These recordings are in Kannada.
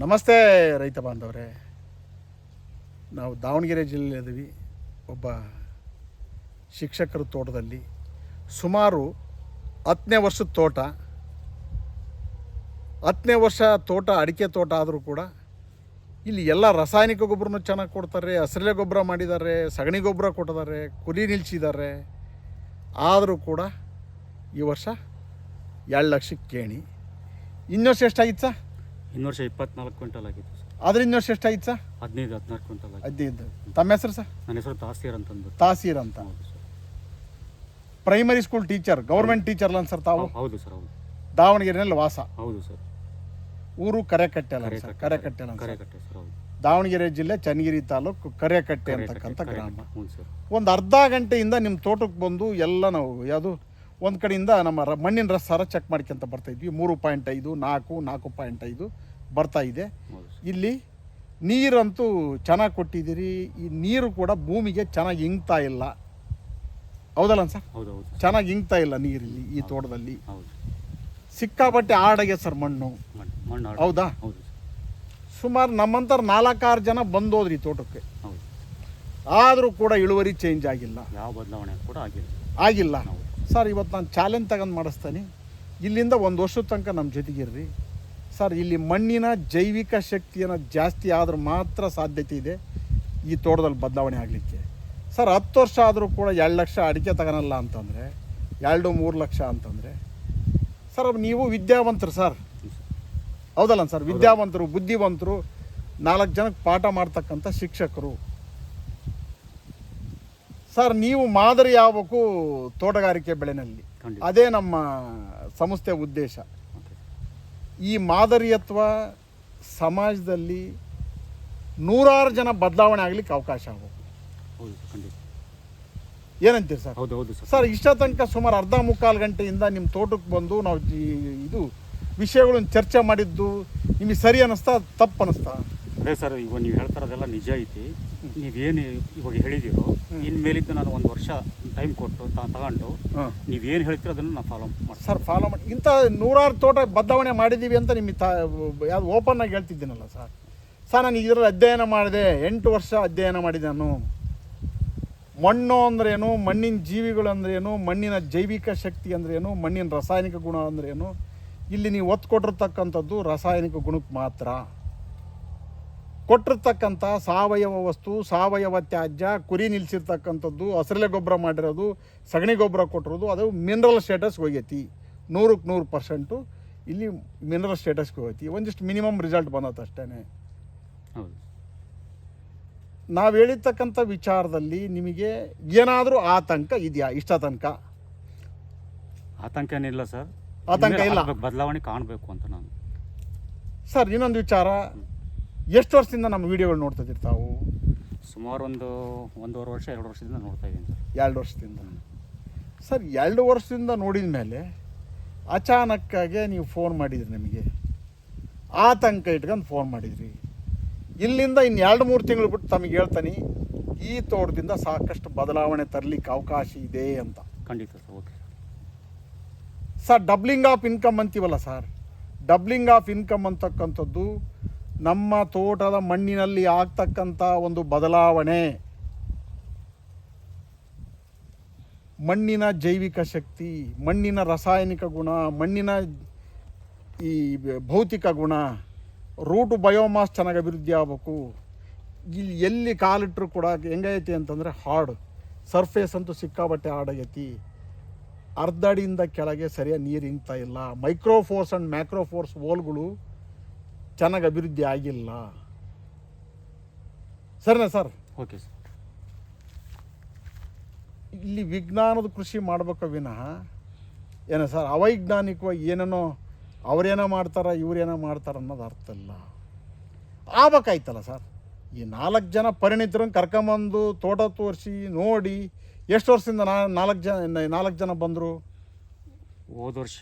ನಮಸ್ತೆ ರೈತ ಬಾಂಧವರೇ. ನಾವು ದಾವಣಗೆರೆ ಜಿಲ್ಲೆಯಲ್ಲಿದ್ದೀವಿ ಒಬ್ಬ ಶಿಕ್ಷಕರ ತೋಟದಲ್ಲಿ ಸುಮಾರು ಹತ್ತನೇ ವರ್ಷದ ತೋಟ. ಹತ್ತನೇ ವರ್ಷ ತೋಟ, ಅಡಿಕೆ ತೋಟ ಆದರೂ ಕೂಡ ಇಲ್ಲಿ ಎಲ್ಲ ರಾಸಾಯನಿಕ ಗೊಬ್ಬರನೂ ಚೆನ್ನಾಗಿ ಕೊಡ್ತಾರೆ. ಹಸಿರೆ ಗೊಬ್ಬರ ಮಾಡಿದ್ದಾರೆ, ಸಗಣಿ ಗೊಬ್ಬರ ಕೊಟ್ಟಿದ್ದಾರೆ, ಕುರಿ ನಿಲ್ಸಿದ್ದಾರೆ. ಆದರೂ ಕೂಡ ಈ ವರ್ಷ ಎರಡು ಲಕ್ಷಕ್ಕೆ ಕೇಣಿ. ಇನ್ನೊಷ್ಟು ಎಷ್ಟಾಗಿತ್ತು ಸರ್? ಇನ್ನು ವರ್ಷ ಇಪ್ಪತ್ನಾಲ್ಕು ಕ್ವಿಂಟಲ್ ಆಗಿತ್ತು ಸರ್. ಅದ್ರ ಎಷ್ಟು ಆಯ್ತು ಸರ್? ಹದಿನೈದು ಹದಿನಾರು ಕ್ವಿಂಟಲ್ ಆಗಿತ್ತು. ಹದಿನೈದು. ತಮ್ಮ ಹೆಸರು ಸರ್? ನನ್ನ ಹೆಸರು ತಾಸೀರ್ ಅಂತ ಅಂದ್ಬಿಟ್ಟು ತಾಸೀರ್ ಅಂತ. ಹೌದು sir. Primary school teacher government teacher sir ತಾವು? ಹೌದು ಸರ್ ಹೌದು. ದಾವಣಗೆರೆಯಲ್ಲಿ ವಾಸ? ಹೌದು ಸರ್. ಊರು ಕರೆಕಟ್ಟೆ ಅಲ್ಲ ಸರ್? ಕರೆಕಟ್ಟೆ. ಅಲ್ಲ ಸರ್? ಕರೆಕಟ್ಟೆ ಸರ್ ಹೌದು. ದಾವಣಗೆರೆ ಜಿಲ್ಲೆ ಚನ್ನಗಿರಿ ತಾಲೂಕು ಕರೆಕಟ್ಟೆ ಕರೆಕಟ್ಟೆ, ಅಂತಕ್ಕಂಥ ಗ್ರಾಮ. ಹ್ಞೂ ಸರ್. ಒಂದು ಅರ್ಧ ಗಂಟೆಯಿಂದ ನಿಮ್ಮ ತೋಟಕ್ಕೆ ಬಂದು ಎಲ್ಲ ನಾವು ಯಾವುದು ಒಂದು ಕಡೆಯಿಂದ ನಮ್ಮ ರ ಮಣ್ಣಿನ ರಸಾರ ಚೆಕ್ ಮಾಡ್ಕೊಂತ ಬರ್ತಾ ಇದ್ವಿ. ಮೂರು ಪಾಯಿಂಟ್ ಐದು ನಾಲ್ಕು ನಾಲ್ಕು ಪಾಯಿಂಟ್ ಐದು ಬರ್ತಾ ಇದೆ. ಇಲ್ಲಿ ನೀರಂತೂ ಚೆನ್ನಾಗಿ ಕೊಟ್ಟಿದ್ದೀರಿ. ಈ ನೀರು ಕೂಡ ಭೂಮಿಗೆ ಚೆನ್ನಾಗಿ ಇಂಗ್ತಾ ಇಲ್ಲ. ಹೌದಲ್ಲ ಸರ್ ಹೌದು ಹೌದು. ಚೆನ್ನಾಗಿ ಇಂಗ್ತಾ ಇಲ್ಲ ನೀರಿಲ್ಲಿ ಈ ತೋಟದಲ್ಲಿ. ಹೌದು. ಸಿಕ್ಕಾಪಟ್ಟೆ ಆಡಗೆ ಸರ್ ಮಣ್ಣು. ಹೌದಾ? ಹೌದು ಸುಮಾರು ನಮ್ಮಂತರ ನಾಲ್ಕಾರು ಜನ ಬಂದೋದ್ರಿ ತೋಟಕ್ಕೆ. ಹೌದು. ಆದರೂ ಕೂಡ ಇಳುವರಿ ಚೇಂಜ್ ಆಗಿಲ್ಲ. ಯಾವ ಬದಲಾವಣೆ ಕೂಡ ಆಗಿಲ್ಲ. ಆಗಿಲ್ಲ. ಹೌದು. ಸರ್, ಇವತ್ತು ನಾನು ಚಾಲೆಂಜ್ ತಗೊಂಡು ಮಾಡಿಸ್ತೇನೆ. ಇಲ್ಲಿಂದ ಒಂದು ವರ್ಷದ ತನಕ ನಮ್ಮ ಜೊತೆಗಿರ್ರಿ ಸರ್, ಇಲ್ಲಿ ಮಣ್ಣಿನ ಜೈವಿಕ ಶಕ್ತಿಯನ್ನು ಜಾಸ್ತಿ ಆದರೂ ಮಾತ್ರ ಸಾಧ್ಯತೆ ಇದೆ. ಈ ತೋಟದಲ್ಲಿ ಬದಲಾವಣೆ ಆಗಲಿಕ್ಕೆ. ಸರ್, ಹತ್ತು ವರ್ಷ ಆದರೂ ಕೂಡ ಎರಡು ಲಕ್ಷ ಅಡಿಕೆ ತಗೊಳಲ್ಲ ಅಂತಂದರೆ, ಎರಡು ಮೂರು ಲಕ್ಷ ಅಂತಂದರೆ, ಸರ್ ನೀವು ವಿದ್ಯಾವಂತರು ಸರ್. ಹೌದಲ್ಲ ಸರ್, ವಿದ್ಯಾವಂತರು, ಬುದ್ಧಿವಂತರು, ನಾಲ್ಕು ಜನಕ್ಕೆ ಪಾಠ ಮಾಡ್ತಕ್ಕಂಥ ಶಿಕ್ಷಕರು. ಸರ್ ನೀವು ಮಾದರಿ ಆಗಬೇಕು ತೋಟಗಾರಿಕೆ ಬೆಳೆನಲ್ಲಿ. ಅದೇ ನಮ್ಮ ಸಂಸ್ಥೆ ಉದ್ದೇಶ. ಈ ಮಾದರಿಯತ್ವ ಸಮಾಜದಲ್ಲಿ ನೂರಾರು ಜನ ಬದಲಾವಣೆ ಆಗಲಿಕ್ಕೆ ಅವಕಾಶ ಆಗಬೇಕು. ಏನಂತೀರಿ ಸರ್? ಹೌದು ಹೌದು ಸರ್. ಸರ್ ಇಷ್ಟ ತನಕ ಸುಮಾರು ಅರ್ಧ ಮುಕ್ಕಾಲು ಗಂಟೆಯಿಂದ ನಿಮ್ಮ ತೋಟಕ್ಕೆ ಬಂದು ನಾವು ಇದು ವಿಷಯಗಳನ್ನು ಚರ್ಚೆ ಮಾಡಿದ್ದು ನಿಮಗೆ ಸರಿ ಅನ್ನಿಸ್ತಾ ತಪ್ಪು ಅನ್ನಿಸ್ತಾ? ಅದೇ ಸರ್ ಇವಾಗ ನೀವು ಹೇಳ್ತಾ ಇರೋದೆಲ್ಲ ನಿಜ ಐತಿ. ನೀವೇನು ಇವಾಗ ಹೇಳಿದಿರೋ ಇನ್ಮೇಲಿದ್ದು ನಾನು ಒಂದು ವರ್ಷ ಟೈಮ್ ಕೊಟ್ಟು ತಗೊಂಡು ನೀವೇನು ಹೇಳ್ತೀರೋ ಅದನ್ನು ನಾನು ಫಾಲೋ ಮಾಡಿ ಸರ್ ಫಾಲೋ ಮಾಡಿ ಇಂಥ ನೂರಾರು ತೋಟ ಬದಲಾವಣೆ ಮಾಡಿದ್ದೀವಿ ಅಂತ ನಿಮಗೆ ತಾ ಯಾವುದು ಓಪನ್ ಆಗಿ ಹೇಳ್ತಿದ್ದೀನಲ್ಲ ಸರ್. ಸರ್ ನಾನು ಇದರಲ್ಲಿ ಅಧ್ಯಯನ ಮಾಡಿದೆ ಎಂಟು ವರ್ಷ ಅಧ್ಯಯನ ಮಾಡಿದೆ ನಾನು. ಮಣ್ಣು ಅಂದ್ರೇನು ಮಣ್ಣಿನ ಜೀವಿಗಳು ಅಂದ್ರೇನು ಮಣ್ಣಿನ ಜೈವಿಕ ಶಕ್ತಿ ಅಂದ್ರೇನು ಮಣ್ಣಿನ ರಾಸಾಯನಿಕ ಗುಣ ಅಂದ್ರೇನು ಇಲ್ಲಿ ನೀವು ಒತ್ತು ಕೊಟ್ಟಿರ್ತಕ್ಕಂಥದ್ದು ರಾಸಾಯನಿಕ ಗುಣಕ್ಕೆ ಮಾತ್ರ. ಕೊಟ್ಟಿರ್ತಕ್ಕಂಥ ಸಾವಯವ ವಸ್ತು ಸಾವಯವ ತ್ಯಾಜ್ಯ ಕುರಿ ನಿಲ್ಲಿಸಿರ್ತಕ್ಕಂಥದ್ದು ಹಸಿರಲೆ ಗೊಬ್ಬರ ಮಾಡಿರೋದು ಸಗಣಿ ಗೊಬ್ಬರ ಕೊಟ್ಟಿರೋದು ಅದು ಮಿನರಲ್ ಸ್ಟೇಟಸ್ಗೆ ಹೋಗೈತಿ. ನೂರಕ್ಕೆ ನೂರು ಪರ್ಸೆಂಟು ಇಲ್ಲಿ ಮಿನರಲ್ ಸ್ಟೇಟಸ್ಗೆ ಹೋಗೈತಿ. ಒಂದಿಷ್ಟು ಮಿನಿಮಮ್ ರಿಸಲ್ಟ್ ಬಂದತ್ತೆ ಅಷ್ಟೇ ಹೌದು. ನಾವು ಹೇಳಿರ್ತಕ್ಕಂಥ ವಿಚಾರದಲ್ಲಿ ನಿಮಗೆ ಏನಾದರೂ ಆತಂಕ ಇದೆಯಾ? ಇಷ್ಟ ತನಕ ಆತಂಕ ಏನಿಲ್ಲ ಸರ್. ಆತಂಕ ಇಲ್ಲ. ಬದಲಾವಣೆ ಕಾಣಬೇಕು ಅಂತ ನಾನು. ಸರ್ ಇನ್ನೊಂದು ವಿಚಾರ. ಎಷ್ಟು ವರ್ಷದಿಂದ ನಮ್ಮ ವಿಡಿಯೋಗಳು ನೋಡ್ತಿದ್ದೀರಿ ತಾವು? ಸುಮಾರು ಒಂದು ಒಂದೂವರೆ ವರ್ಷ ಎರಡು ವರ್ಷದಿಂದ ನೋಡ್ತಾ ಇದ್ದೀನಿ ಸರ್. ಎರಡು ವರ್ಷದಿಂದ. ಸರ್ ಎರಡು ವರ್ಷದಿಂದ ನೋಡಿದ ಮೇಲೆ ಅಚಾನಕ್ಕಾಗೆ ನೀವು ಫೋನ್ ಮಾಡಿದ್ರಿ ನಮಗೆ. ಆತಂಕ ಇಟ್ಕೊಂಡು ಫೋನ್ ಮಾಡಿದ್ರಿ. ಇಲ್ಲಿಂದ ಇನ್ನು ಎರಡು ಮೂರು ತಿಂಗಳು ಬಿಟ್ಟು ತಮಗೆ ಹೇಳ್ತಾನೆ ಈ ತೋಟದಿಂದ ಸಾಕಷ್ಟು ಬದಲಾವಣೆ ತರಲಿಕ್ಕೆ ಅವಕಾಶ ಇದೆ ಅಂತ. ಖಂಡಿತ sir okay sir. Doubling of income ಅಂತೀವಲ್ಲ ಸರ್. ಡಬ್ಲಿಂಗ್ ಆಫ್ ಇನ್ಕಮ್ ಅಂತಕ್ಕಂಥದ್ದು ನಮ್ಮ ತೋಟದ ಮಣ್ಣಿನಲ್ಲಿ ಆಗ್ತಕ್ಕಂಥ ಒಂದು ಬದಲಾವಣೆ. ಮಣ್ಣಿನ ಜೈವಿಕ ಶಕ್ತಿ, ಮಣ್ಣಿನ ರಾಸಾಯನಿಕ ಗುಣ, ಮಣ್ಣಿನ ಈ ಭೌತಿಕ ಗುಣ ರೂಟು ಬಯೋಮಾಸ್ ಚೆನ್ನಾಗಿ ಅಭಿವೃದ್ಧಿ ಆಗಬೇಕು. ಇಲ್ಲಿ ಎಲ್ಲಿ ಕಾಲಿಟ್ಟರು ಕೂಡ ಹೆಂಗೈತಿ ಅಂತಂದರೆ ಹಾರ್ಡ್ ಸರ್ಫೇಸ್ ಅಂತೂ ಸಿಕ್ಕಾಬಟ್ಟೆ ಹಾಡಾಗೈತಿ. ಅರ್ಧಡಿಯಿಂದ ಕೆಳಗೆ ಸರಿಯಾಗಿ ನೀರು ಇಂಗ್ತಾ ಇಲ್ಲ. ಮೈಕ್ರೋಫೋರ್ಸ್ ಆ್ಯಂಡ್ ಮ್ಯಾಕ್ರೋಫೋರ್ಸ್ ಓಲ್ಗಳು ಚೆನ್ನಾಗಿ ಅಭಿವೃದ್ಧಿ ಆಗಿಲ್ಲ. ಸರಿನಾ ಸರ್. Okay sir. ಇಲ್ಲಿ ವಿಜ್ಞಾನದ ಕೃಷಿ ಮಾಡ್ಬೇಕು ವಿನಃ ಏನೋ ಸರ್ ಅವೈಜ್ಞಾನಿಕವಾಗಿ ಏನೇನೋ ಅವರೇನೋ ಮಾಡ್ತಾರ ಇವರೇನೋ ಮಾಡ್ತಾರ ಅನ್ನೋದು ಅರ್ಥ ಇಲ್ಲ. ಆಗ್ಬೇಕಾಯ್ತಲ್ಲ ಸರ್ ಈ ನಾಲ್ಕು ಜನ ಪರಿಣಿತರನ್ನು ಕರ್ಕೊಂಬಂದು ತೋಟ ತೋರಿಸಿ ನೋಡಿ ಎಷ್ಟು ವರ್ಷದಿಂದ ನಾ ನಾಲ್ಕು ಜನ ನಾಲ್ಕು ಜನ ಬಂದರು? ಹೋದ ವರ್ಷ.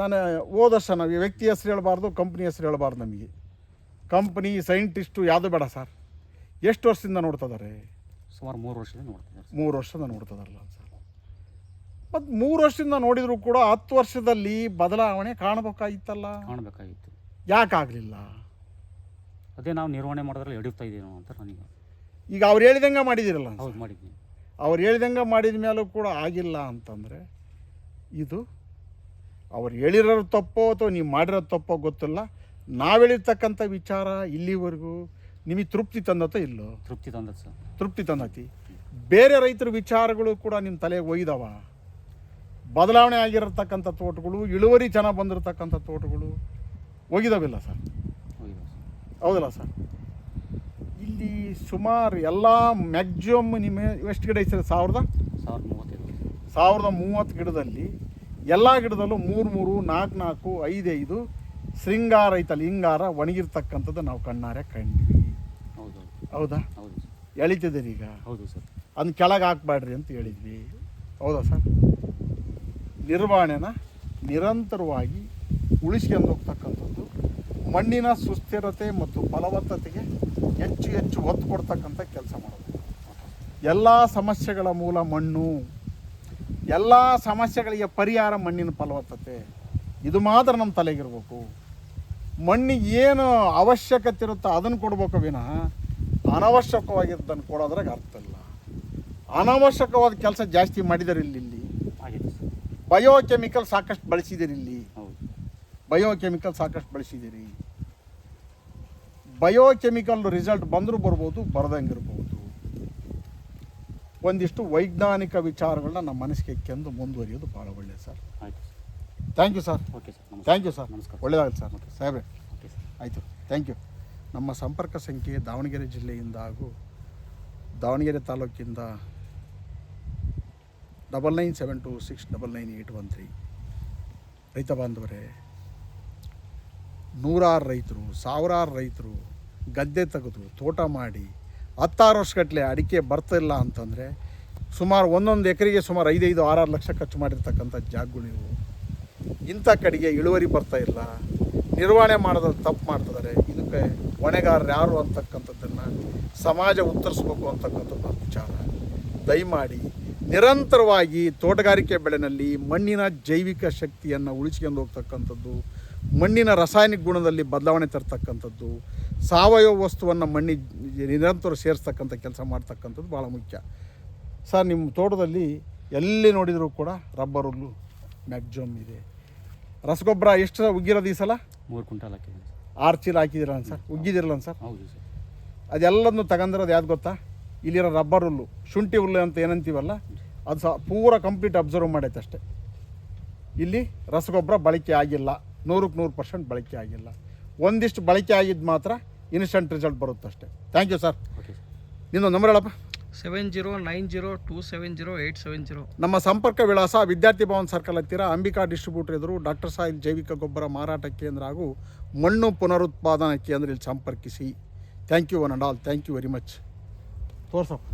ನಾನು ಹೋದ ವರ್ಷ ನಾವು ವ್ಯಕ್ತಿ ಹೆಸರು ಹೇಳಬಾರ್ದು ಕಂಪ್ನಿ ಹೆಸರು ಹೇಳಬಾರ್ದು ನಮಗೆ. ಕಂಪ್ನಿ ಸೈಂಟಿಸ್ಟು ಯಾವುದು ಬೇಡ ಸರ್. ಎಷ್ಟು ವರ್ಷದಿಂದ ನೋಡ್ತಿದ್ದಾರೆ ಸುಮಾರು ಮೂರು ವರ್ಷದಿಂದ ನೋಡ್ತಿದ್ದಾರೆ ಮೂರು ವರ್ಷದಿಂದ ನೋಡ್ತಿದಾರಲ್ಲ ಸರ್. ಮತ್ತು ಮೂರು ವರ್ಷದಿಂದ ನೋಡಿದರೂ ಕೂಡ ಹತ್ತು ವರ್ಷದಲ್ಲಿ ಬದಲಾವಣೆ ಕಾಣಬೇಕಾಗಿತ್ತಲ್ಲ. ಕಾಣಬೇಕಾಗಿತ್ತು. ಯಾಕಾಗಲಿಲ್ಲ? ಅದೇ ನಾವು ನಿರ್ವಹಣೆ ಮಾಡಿದ್ರೆ ಎಡುತ್ತಾ ಇದ್ದೀನೋ ಅಂತ ನನಗೆ. ಈಗ ಅವ್ರು ಹೇಳಿದಂಗೆ ಮಾಡಿದ್ದೀರಲ್ಲ ಹೌದು ಮಾಡಿದ್ದೀನಿ ಅವ್ರು ಹೇಳಿದಂಗೆ ಮಾಡಿದ ಮೇಲೂ ಕೂಡ ಆಗಿಲ್ಲ ಅಂತಂದರೆ ಇದು ಅವ್ರು ಹೇಳಿರೋ ತಪ್ಪೋ ಅಥವಾ ನೀವು ಮಾಡಿರೋದು ತಪ್ಪೋ ಗೊತ್ತಿಲ್ಲ. ನಾವು ಹೇಳಿರ್ತಕ್ಕಂಥ ವಿಚಾರ ಇಲ್ಲಿವರೆಗೂ ನಿಮಗೆ ತೃಪ್ತಿ ತಂದತ್ತೋ ಇಲ್ಲೋ? ತೃಪ್ತಿ ತಂದತ್ ಸರ್. ತೃಪ್ತಿ ತಂದತಿ. ಬೇರೆ ರೈತರ ವಿಚಾರಗಳು ಕೂಡ ನಿಮ್ಮ ತಲೆಗೆ ಒಯ್ದವ. ಬದಲಾವಣೆ ಆಗಿರತಕ್ಕಂಥ ತೋಟಗಳು ಇಳುವರಿ ಚೆನ್ನಾಗಿ ಬಂದಿರತಕ್ಕಂಥ ತೋಟಗಳು ಒಗಿದವಿಲ್ಲ ಸರ್? ಹೌದಲ್ಲ ಸರ್? ಇಲ್ಲಿ ಸುಮಾರು ಎಲ್ಲ ಮ್ಯಾಕ್ಸಿಮಮ್ ನಿಮ್ಮ ಎಷ್ಟು ಗಿಡ ಸರ್ ಸಾವಿರದ? ಸಾವಿರದ ಮೂವತ್ತೈದು. ಸಾವಿರದ ಮೂವತ್ತು ಗಿಡದಲ್ಲಿ ಎಲ್ಲ ಗಿಡದಲ್ಲೂ ಮೂರು ಮೂರು ನಾಲ್ಕು ನಾಲ್ಕು ಐದೈದು ಶೃಂಗಾರ ಐತಲ್ಲ ಹಿಂಗಾರ ಒಣಗಿರ್ತಕ್ಕಂಥದ್ದು ನಾವು ಕಣ್ಣಾರೆ ಕಂಡ್ವಿ. ಹೌದು ಹೌದಾ. ಹೌದು? ಎಳಿತಿದ್ದೀರಿ ಈಗ? ಹೌದು ಸರ್. ಅದನ್ನ ಕೆಳಗೆ ಹಾಕ್ಬೇಡ್ರಿ ಅಂತ ಹೇಳಿದ್ವಿ. ಹೌದಾ ಸರ್? ನಿರ್ವಹಣೆನ ನಿರಂತರವಾಗಿ ಉಳಿಸ್ಕೊಂಡು ಹೋಗ್ತಕ್ಕಂಥದ್ದು ಮಣ್ಣಿನ ಸುಸ್ಥಿರತೆ ಮತ್ತು ಫಲವತ್ತತೆಗೆ ಹೆಚ್ಚು ಹೆಚ್ಚು ಒತ್ತು ಕೊಡ್ತಕ್ಕಂಥ ಕೆಲಸ ಮಾಡೋದು. ಎಲ್ಲ ಸಮಸ್ಯೆಗಳ ಮೂಲ ಮಣ್ಣು. ಎಲ್ಲ ಸಮಸ್ಯೆಗಳಿಗೆ ಪರಿಹಾರ ಮಣ್ಣಿನ ಫಲವತ್ತತೆ. ಇದು ಮಾತ್ರ ನಮ್ಮ ತಲೆಗಿರ್ಬೇಕು. ಮಣ್ಣಿಗೆ ಏನು ಅವಶ್ಯಕತೆ ಇರುತ್ತೋ ಅದನ್ನು ಕೊಡ್ಬೇಕು ವಿನ ಅನವಶ್ಯಕವಾಗಿದ್ದನ್ನು ಕೊಡೋದ್ರಾಗ ಅರ್ಥ ಇಲ್ಲ. ಅನವಶ್ಯಕವಾದ ಕೆಲಸ ಜಾಸ್ತಿ ಮಾಡಿದರೆ ಇಲ್ಲಿ ಇಲ್ಲಿ. ಬಯೋಕೆಮಿಕಲ್ ಸಾಕಷ್ಟು ಬಳಸಿದಿರಿ ಇಲ್ಲಿ. ಹೌದು. ಬಯೋಕೆಮಿಕಲ್ ಸಾಕಷ್ಟು ಬಳಸಿದಿರಿ. ಬಯೋಕೆಮಿಕಲ್ ರಿಸಲ್ಟ್ ಬಂದರೂ ಬರ್ಬೋದು ಬರ್ದಂಗಿರ್ಬೋದು ಒಂದಿಷ್ಟು ವೈಜ್ಞಾನಿಕ ವಿಚಾರಗಳನ್ನ ನಮ್ಮ ಮನಸ್ಸಿಗೆ ಕೆಂದು ಮುಂದುವರಿಯೋದು ಭಾಳ ಒಳ್ಳೆಯದು ಸರ್. ಆಯಿತು thank you sir okay sir thank you sir ನಮಸ್ಕಾರ. ಒಳ್ಳೆಯದಾಗಲಿ ಸರ್ ಸಾಹೇಬ್ರೆ. ಓಕೆ ಸರ್ ಆಯಿತು. ಥ್ಯಾಂಕ್ ಯು ನಮ್ಮ ಸಂಪರ್ಕ ಸಂಖ್ಯೆ ದಾವಣಗೆರೆ ಜಿಲ್ಲೆಯಿಂದ ಹಾಗೂ Davanagere ತಾಲೂಕಿಂದ double nine seven two six double nine eight one three ರೈತ ಬಾಂಧವರೇ ನೂರಾರು ರೈತರು ಸಾವಿರಾರು ರೈತರು ಗದ್ದೆ ತೆಗೆದು ತೋಟ ಮಾಡಿ ಹತ್ತಾರು ವರ್ಷಗಟ್ಟಲೆ ಅಡಿಕೆ ಬರ್ತಿಲ್ಲ ಅಂತಂದರೆ ಸುಮಾರು ಒಂದೊಂದು ಎಕರೆಗೆ ಸುಮಾರು ಐದೈದು, ಆರಾರು ಲಕ್ಷ ಖರ್ಚು ಮಾಡಿರ್ತಕ್ಕಂಥ ಜಾಗಗಳು ಇವು. ಇಂಥ ಕಡೆಗೆ ಇಳುವರಿ ಬರ್ತಾ ಇಲ್ಲ. ನಿರ್ವಹಣೆ ಮಾಡೋದ್ರಲ್ಲಿ ತಪ್ಪು ಮಾಡ್ತಿದ್ದಾರೆ ಇದಕ್ಕೆ ಹೊಣೆಗಾರರು ಯಾರು ಅಂತಕ್ಕಂಥದ್ದನ್ನು ಸಮಾಜ ಉತ್ತರಿಸ್ಬೇಕು ಅಂತಕ್ಕಂಥದ್ದು ವಿಚಾರ. ದಯಮಾಡಿ ನಿರಂತರವಾಗಿ ತೋಟಗಾರಿಕೆ ಬೆಳೆನಲ್ಲಿ ಮಣ್ಣಿನ ಜೈವಿಕ ಶಕ್ತಿಯನ್ನು ಉಳಿಸ್ಕೊಂಡು ಹೋಗ್ತಕ್ಕಂಥದ್ದು, ಮಣ್ಣಿನ ರಾಸಾಯನಿಕ ಗುಣದಲ್ಲಿ ಬದಲಾವಣೆ ತರ್ತಕ್ಕಂಥದ್ದು ಸಾವಯವ ವಸ್ತುವನ್ನು ಮಣ್ಣಿ ನಿರಂತರ ಸೇರಿಸ್ತಕ್ಕಂಥ ಕೆಲಸ ಮಾಡ್ತಕ್ಕಂಥದ್ದು ಭಾಳ ಮುಖ್ಯ. ಸರ್ ನಿಮ್ಮ ತೋಟದಲ್ಲಿ ಎಲ್ಲಿ ನೋಡಿದರೂ ಕೂಡ ರಬ್ಬರ್ ಹುಲ್ಲು ಮ್ಯಾಕ್ಸಿಮಮ್ ಇದೆ. ರಸಗೊಬ್ಬರ ಎಷ್ಟು ಉಗ್ಗಿರೋದು ಈ ಸಲ? ಮೂರು ಕ್ವಿಂಟಲ್ ಹಾಕಿದ್ದೀನಿ ಆರು ಚೀಲ ಹಾಕಿದಿರಲ್ಲ ಸರ್? ಉಗ್ಗಿದಿರಲ್ಲ ಸರ್? ಹೌದು ಸರ್. ಅದೆಲ್ಲದನ್ನು ತಗೊಂಡಿರೋದು ಯಾವ್ದು ಗೊತ್ತಾ? ಇಲ್ಲಿರೋ ರಬ್ಬರ್ ಹುಲ್ಲು ಶುಂಠಿ ಹುಲ್ಲು ಅಂತ ಏನಂತೀವಲ್ಲ ಅದು ಸಹ ಪೂರ ಕಂಪ್ಲೀಟ್ ಅಬ್ಸರ್ವ್ ಮಾಡೈತೆ ಅಷ್ಟೇ. ಇಲ್ಲಿ ರಸಗೊಬ್ಬರ ಬಳಕೆ ಆಗಿಲ್ಲ. ನೂರಕ್ಕೆ ನೂರು ಪರ್ಸೆಂಟ್ ಬಳಕೆ ಆಗಿಲ್ಲ. ಒಂದಿಷ್ಟು ಬಳಕೆ ಆಗಿದ್ದು ಮಾತ್ರ ಇನ್ಸ್ಟೆಂಟ್ ರಿಸಲ್ಟ್ ಬರುತ್ತೆ ಅಷ್ಟೇ thank you sir okay sir ನಿನ್ನೊಂದು number ಹೇಳಪ್ಪ. Seven zero nine zero two seven zero eight seven zero ನಮ್ಮ ಸಂಪರ್ಕ ವಿಳಾಸ ವಿದ್ಯಾರ್ಥಿ ಭವನ್ ಸರ್ಕಲ್ ಹತ್ತಿರ ಅಂಬಿಕಾ ಡಿಸ್ಟ್ರಿಬ್ಯೂಟರ್ ಎದುರು ಡಾಕ್ಟರ್ ಸಾಯಿಲ್ ಜೈವಿಕ ಗೊಬ್ಬರ ಮಾರಾಟ ಕೇಂದ್ರ ಹಾಗೂ ಮಣ್ಣು ಪುನರುತ್ಪಾದನಾ ಕೇಂದ್ರ ಇಲ್ಲಿ ಸಂಪರ್ಕಿಸಿ. Thank you one and all thank you very much ತೋರ್ಸಪ್ಪ